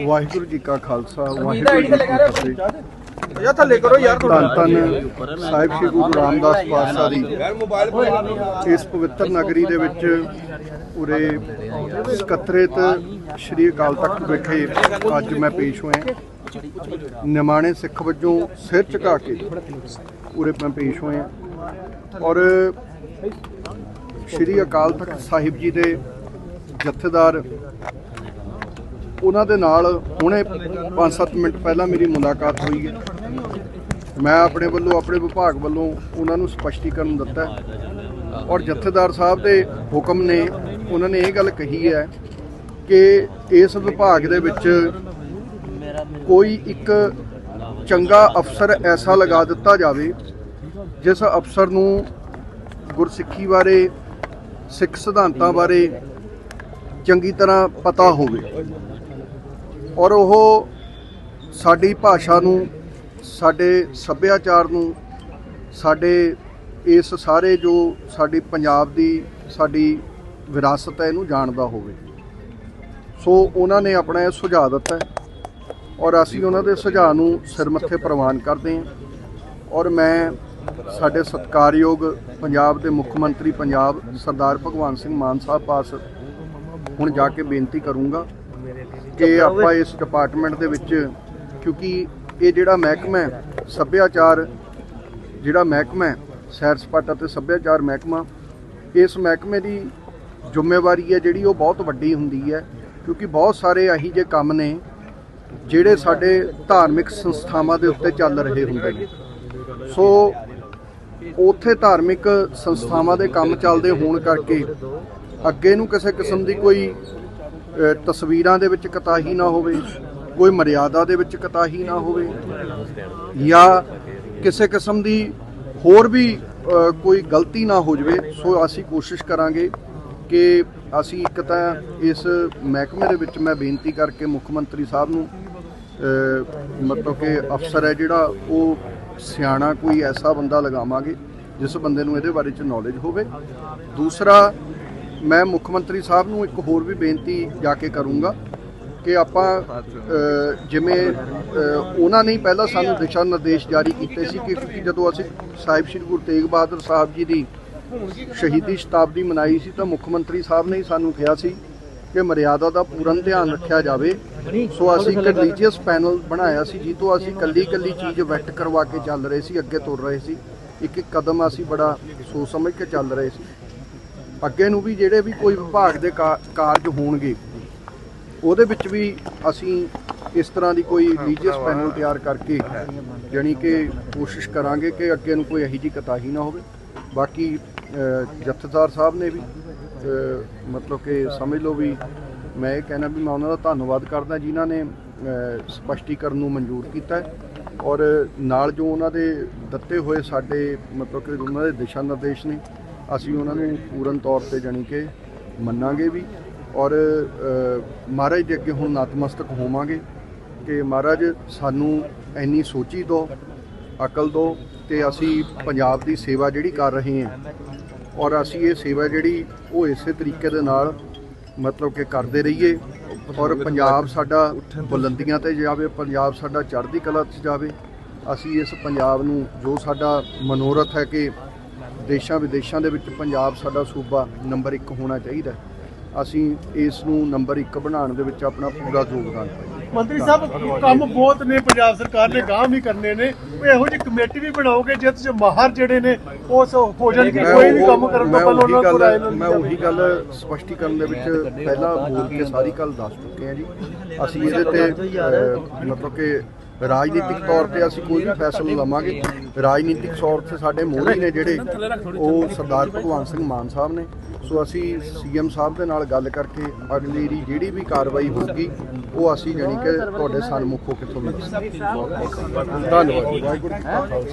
ਵਾਹਿਗੁਰੂ ਜੀ ਕਾ ਖਾਲਸਾ ਵਾਹਿਗੁਰੂ ਜੀ ਕੀ ਫਤਿਹ ਯਾ ਥੱਲੇ ਕਰੋ ਯਾਰ ਧੰਨ ਧੰਨ ਸਾਹਿਬ ਸ੍ਰੀ ਗੁਰੂ ਰਾਮਦਾਸ ਪਾਤਸ਼ਾਹ ਦੀ ਇਸ ਪਵਿੱਤਰ ਨਗਰੀ ਦੇ ਵਿੱਚ ਉਰੇ ਸਕੱਤਰੇਤ ਸ੍ਰੀ ਅਕਾਲ ਤਖਤ ਵਿਖੇ ਅੱਜ ਮੈਂ ਪੇਸ਼ ਹੋਇਆ। ਨਿਮਾਣੇ ਸਿੱਖ ਵਜੋਂ ਸਿਰ ਝੁਕਾ ਕੇ ਉਰੇ ਮੈਂ ਪੇਸ਼ ਹੋਇਆ। ਔਰ ਸ੍ਰੀ ਅਕਾਲ ਤਖਤ ਸਾਹਿਬ ਜੀ ਦੇ ਜਥੇਦਾਰ ਉਹਨਾਂ ਦੇ ਨਾਲ ਹੁਣੇ 5-7 ਮਿੰਟ ਪਹਿਲਾਂ ਮੇਰੀ ਮੁਲਾਕਾਤ ਹੋਈ ਹੈ। ਮੈਂ ਆਪਣੇ ਵੱਲੋਂ, ਆਪਣੇ ਵਿਭਾਗ ਵੱਲੋਂ ਉਹਨਾਂ ਨੂੰ ਸਪਸ਼ਟੀਕਰਨ ਦਿੱਤਾ ਔਰ ਜਥੇਦਾਰ ਸਾਹਿਬ ਦੇ ਹੁਕਮ ਨੇ, ਉਹਨਾਂ ਨੇ ਇਹ ਗੱਲ ਕਹੀ ਹੈ ਕਿ ਇਸ ਵਿਭਾਗ ਦੇ ਵਿੱਚ ਕੋਈ ਇੱਕ ਚੰਗਾ ਅਫਸਰ ਐਸਾ ਲਗਾ ਦਿੱਤਾ ਜਾਵੇ, ਜਿਸ ਅਫਸਰ ਨੂੰ ਗੁਰਸਿੱਖੀ ਬਾਰੇ, ਸਿੱਖ ਸਿਧਾਂਤਾਂ ਬਾਰੇ ਚੰਗੀ ਤਰ੍ਹਾਂ ਪਤਾ ਹੋਵੇ। ਔਰ ਉਹ ਸਾਡੀ ਭਾਸ਼ਾ ਨੂੰ, ਸਾਡੇ ਸੱਭਿਆਚਾਰ ਨੂੰ, ਸਾਡੇ ਇਸ ਸਾਰੇ ਜੋ ਸਾਡੀ ਪੰਜਾਬ ਦੀ ਸਾਡੀ ਵਿਰਾਸਤ ਹੈ, ਇਹਨੂੰ ਜਾਣਦਾ ਹੋਵੇ। ਸੋ ਉਹਨਾਂ ਨੇ ਆਪਣਾ ਇਹ ਸੁਝਾਅ ਦਿੱਤਾ ਔਰ ਅਸੀਂ ਉਹਨਾਂ ਦੇ ਸੁਝਾਅ ਨੂੰ ਸਿਰ ਮੱਥੇ ਪ੍ਰਵਾਨ ਕਰਦੇ ਹਾਂ। ਔਰ ਮੈਂ ਸਾਡੇ ਸਤਿਕਾਰਯੋਗ ਪੰਜਾਬ ਦੇ ਮੁੱਖ ਮੰਤਰੀ ਪੰਜਾਬ ਸਰਦਾਰ ਭਗਵੰਤ ਸਿੰਘ ਮਾਨ ਸਾਹਿਬ ਪਾਸ ਹੁਣ ਜਾ ਕੇ ਬੇਨਤੀ ਕਰੂੰਗਾ ਕਿ ਆਪਾਂ ਇਸ ਡਿਪਾਰਟਮੈਂਟ ਦੇ ਵਿੱਚ ਕਿਉਂਕਿ ਇਹ ਜਿਹੜਾ ਮਹਿਕਮਾ ਹੈ ਸੱਭਿਆਚਾਰ ਜਿਹੜਾ ਮਹਿਕਮਾ ਹੈ ਸੈਰ ਸਪਾਟਾ ਤੇ ਸੱਭਿਆਚਾਰ ਮਹਿਕਮਾ ਇਸ ਮਹਿਕਮੇ ਦੀ ਜ਼ਿੰਮੇਵਾਰੀ ਹੈ ਜਿਹੜੀ ਉਹ ਬਹੁਤ ਵੱਡੀ ਹੁੰਦੀ ਹੈ ਕਿਉਂਕਿ ਬਹੁਤ ਸਾਰੇ ਇਹੀ ਜਿਹੇ ਕੰਮ ਨੇ ਜਿਹੜੇ ਸਾਡੇ ਧਾਰਮਿਕ ਸੰਸਥਾਵਾਂ ਦੇ ਉੱਤੇ ਚੱਲ ਰਹੇ ਹੁੰਦੇ ਨੇ। ਸੋ ਉਥੇ ਧਾਰਮਿਕ ਸੰਸਥਾਵਾਂ ਦੇ ਕੰਮ ਚੱਲਦੇ ਹੋਣ ਕਰਕੇ ਅੱਗੇ ਨੂੰ ਕਿਸੇ ਕਿਸਮ ਦੀ ਕੋਈ ਤਸਵੀਰਾਂ ਦੇ ਵਿੱਚ ਕਤਾਹੀ ਨਾ ਹੋਵੇ, ਕੋਈ ਮਰਿਆਦਾ ਦੇ ਵਿੱਚ ਕਤਾਹੀ ਨਾ ਹੋਵੇ, ਜਾਂ ਕਿਸੇ ਕਿਸਮ ਦੀ ਹੋਰ ਵੀ ਕੋਈ ਗਲਤੀ ਨਾ ਹੋ ਜਾਵੇ, ਸੋ ਅਸੀਂ ਕੋਸ਼ਿਸ਼ ਕਰਾਂਗੇ ਕਿ ਅਸੀਂ ਇੱਕ ਤਾਂ ਇਸ ਮਹਿਕਮੇ ਦੇ ਵਿੱਚ ਮੈਂ ਬੇਨਤੀ ਕਰਕੇ ਮੁੱਖ ਮੰਤਰੀ ਸਾਹਿਬ ਨੂੰ ਮਤਲਬ ਕਿ ਅਫਸਰ ਹੈ ਜਿਹੜਾ, ਉਹ ਸਿਆਣਾ ਕੋਈ ਐਸਾ ਬੰਦਾ ਲਗਾਵਾਂਗੇ, ਜਿਸ ਬੰਦੇ ਨੂੰ ਇਹਦੇ ਬਾਰੇ ਚ ਨੌਲੇਜ ਹੋਵੇ। ਦੂਸਰਾ ਮੈਂ ਮੁੱਖ ਮੰਤਰੀ ਸਾਹਿਬ ਨੂੰ ਇੱਕ ਹੋਰ ਵੀ ਬੇਨਤੀ ਜਾ ਕੇ ਕਰੂੰਗਾ ਕਿ ਆਪਾਂ ਜਿਵੇਂ ਉਹਨਾਂ ਨੇ ਪਹਿਲਾਂ ਸਾਨੂੰ ਦਿਸ਼ਾ ਨਿਰਦੇਸ਼ ਜਾਰੀ ਕੀਤੇ ਸੀ ਕਿ ਕਿਉਂਕਿ ਜਦੋਂ ਅਸੀਂ ਸਾਹਿਬ ਸ੍ਰੀ ਗੁਰੂ ਤੇਗ ਬਹਾਦਰ ਸਾਹਿਬ ਜੀ ਦੀ ਸ਼ਹੀਦੀ ਸ਼ਤਾਬਦੀ ਮਨਾਈ ਸੀ ਤਾਂ ਮੁੱਖ ਮੰਤਰੀ ਸਾਹਿਬ ਨੇ ਹੀ ਸਾਨੂੰ ਕਿਹਾ ਸੀ ਕਿ ਮਰਿਆਦਾ ਦਾ ਪੂਰਨ ਧਿਆਨ ਰੱਖਿਆ ਜਾਵੇ। ਸੋ ਅਸੀਂ ਇੱਕ ਰਿਲੀਜੀਅਸ ਪੈਨਲ ਬਣਾਇਆ ਸੀ ਜੀ ਤੋਂ ਅਸੀਂ ਕੱਲੀ ਕੱਲੀ ਚੀਜ਼ ਵੈਟ ਕਰਵਾ ਕੇ ਚੱਲ ਰਹੇ ਸੀ, ਅੱਗੇ ਤੁਰ ਰਹੇ ਸੀ। ਇੱਕ ਇੱਕ ਕਦਮ ਅਸੀਂ ਬੜਾ ਸੋਚ ਸਮਝ ਕੇ ਚੱਲ ਰਹੇ ਸੀ। ਅੱਗੇ ਨੂੰ ਵੀ ਜਿਹੜੇ ਵੀ ਕੋਈ ਵਿਭਾਗ ਦੇ ਕਾ- ਕਾਰਜ ਹੋਣਗੇ ਉਹਦੇ ਵਿੱਚ ਵੀ ਅਸੀਂ ਇਸ ਤਰ੍ਹਾਂ ਦੀ ਕੋਈ ਰਿਲੀਜੀਅਸ ਪੈਨਲ ਤਿਆਰ ਕਰਕੇ ਜਾਣੀ ਕਿ ਕੋਸ਼ਿਸ਼ ਕਰਾਂਗੇ ਕਿ ਅੱਗੇ ਨੂੰ ਕੋਈ ਇਹੋ ਜਿਹੀ ਕਤਾਹੀ ਨਾ ਹੋਵੇ। ਬਾਕੀ ਅ, ਜਥੇਦਾਰ ਸਾਹਿਬ ਨੇ ਵੀ ਅ, ਮਤਲਬ ਕਿ ਸਮਝ ਲਓ ਵੀ ਮੈਂ ਇਹ ਕਹਿਣਾ ਵੀ ਮੈਂ ਉਹਨਾਂ ਦਾ ਧੰਨਵਾਦ ਕਰਦਾ ਜਿਨ੍ਹਾਂ ਨੇ ਅ, ਸਪਸ਼ਟੀਕਰਨ ਨੂੰ ਮਨਜ਼ੂਰ ਕੀਤਾ ਹੈ। ਔਰ ਨਾਲ ਜੋ ਉਹਨਾਂ ਦੇ ਦਿੱਤੇ ਹੋਏ ਸਾਡੇ ਮਤਲਬ ਕਿ ਉਹਨਾਂ ਦੇ ਦਿਸ਼ਾ ਨਿਰਦੇਸ਼ ਨੇ ਅਸੀਂ ਉਹਨਾਂ ਨੂੰ ਪੂਰਨ ਤੌਰ ਤੇ ਜਾਣੀ ਕਿ ਮੰਨਾਂਗੇ ਵੀ ਔਰ ਮਹਾਰਾਜ ਦੇ ਅੱਗੇ ਹੁਣ ਨਤਮਸਤਕ ਹੋਵਾਂਗੇ ਕਿ ਮਹਾਰਾਜ ਸਾਨੂੰ ਇੰਨੀ ਸੋਚੀ ਦਿਓ ਅਕਲ ਦਿਓ ਤੇ ਅਸੀਂ ਪੰਜਾਬ ਦੀ ਸੇਵਾ ਜਿਹੜੀ ਕਰ ਰਹੇ ਹਾਂ ਔਰ ਅਸੀਂ ਇਹ ਸੇਵਾ ਜਿਹੜੀ ਉਹ ਇਸੇ ਤਰੀਕੇ ਦੇ ਨਾਲ ਮਤਲਬ ਕਿ ਕਰਦੇ ਰਹੀਏ ਔਰ ਪੰਜਾਬ ਸਾਡਾ ਬੁਲੰਦੀਆਂ ਤੇ ਜਾਵੇ, ਪੰਜਾਬ ਸਾਡਾ ਚੜ੍ਹਦੀ ਕਲਾ 'ਚ ਜਾਵੇ, ਅਸੀਂ ਇਸ ਪੰਜਾਬ ਨੂੰ ਜੋ ਸਾਡਾ ਮਨੋਰਥ ਹੈ ਕਿ ਦੇਸ਼ਾਂ ਵਿਦੇਸ਼ਾਂ ਦੇ ਵਿੱਚ ਪੰਜਾਬ ਸਾਡਾ ਸੂਬਾ ਨੰਬਰ 1 ਹੋਣਾ ਚਾਹੀਦਾ। ਅਸੀਂ ਇਸ ਨੂੰ ਨੰਬਰ 1 ਬਣਾਉਣ ਦੇ ਵਿੱਚ ਆਪਣਾ ਪੂਰਾ ਯੋਗਦਾਨ ਪਾਈਏ। ਮੰਤਰੀ ਸਾਹਿਬ ਕੰਮ ਬਹੁਤ ਨੇ ਪੰਜਾਬ ਸਰਕਾਰ ਨੇ ਗਾਂਹ ਵੀ ਕਰਨੇ ਨੇ। ਇਹੋ ਜਿਹੀ ਕਮੇਟੀ ਵੀ ਬਣਾਓਗੇ ਜਿਸ ਚ ਮਾਹਰ ਜਿਹੜੇ ਨੇ ਉਸ ਹੋ ਜਾਣਗੇ ਮੈਂ ਕੋਈ ਵੀ ਉਹ- ਕੰਮ ਕਰਨ ਤੋਂ ਪਹਿਲਾਂ ਉਹੀ ਉਹਨਾਂ ਕੋਲ ਆਏ ਗੱਲ ਮੈਂ ਉਹੀ ਗੱਲ ਸਪਸ਼ਟੀਕਰਨ ਦੇ ਵਿੱਚ ਪਹਿਲਾਂ ਬੋਲ ਕੇ ਸਾਰੀ ਗੱਲ ਦੱਸ ਚੁੱਕੇ ਹਾਂ ਜੀ। ਅਸੀਂ ਇਹਦੇ ਤੇ ਮਤਲਬ ਕਿ ਰਾਜਨੀਤਿਕ ਤੌਰ ਤੇ ਅਸੀਂ ਕੋਈ ਵੀ ਫੈਸਲਾ ਲਵਾਂਗੇ। ਰਾਜਨੀਤਿਕ ਤੌਰ ਤੇ ਸਾਡੇ ਮੋਹਰੀ ਨੇ ਜਿਹੜੇ ਉਹ ਸਰਦਾਰ ਭਗਵੰਤ ਸਿੰਘ ਮਾਨ ਸਾਹਿਬ ਨੇ। ਸੋ ਅਸੀਂ ਸੀਐਮ ਸਾਹਿਬ ਦੇ ਨਾਲ ਗੱਲ ਕਰਕੇ ਅਗਲੀ ਦੀ ਜਿਹੜੀ ਵੀ ਕਾਰਵਾਈ ਹੋਊਗੀ, ਉਹ ਅਸੀਂ ਜਾਣੀ ਕਿ ਤੁਹਾਡੇ ਸਨਮੁਖ ਹੋ ਕੇ ਤੁਹਾਨੂੰ ਦੱਸਾਂਗੇ। ਧੰਨਵਾਦ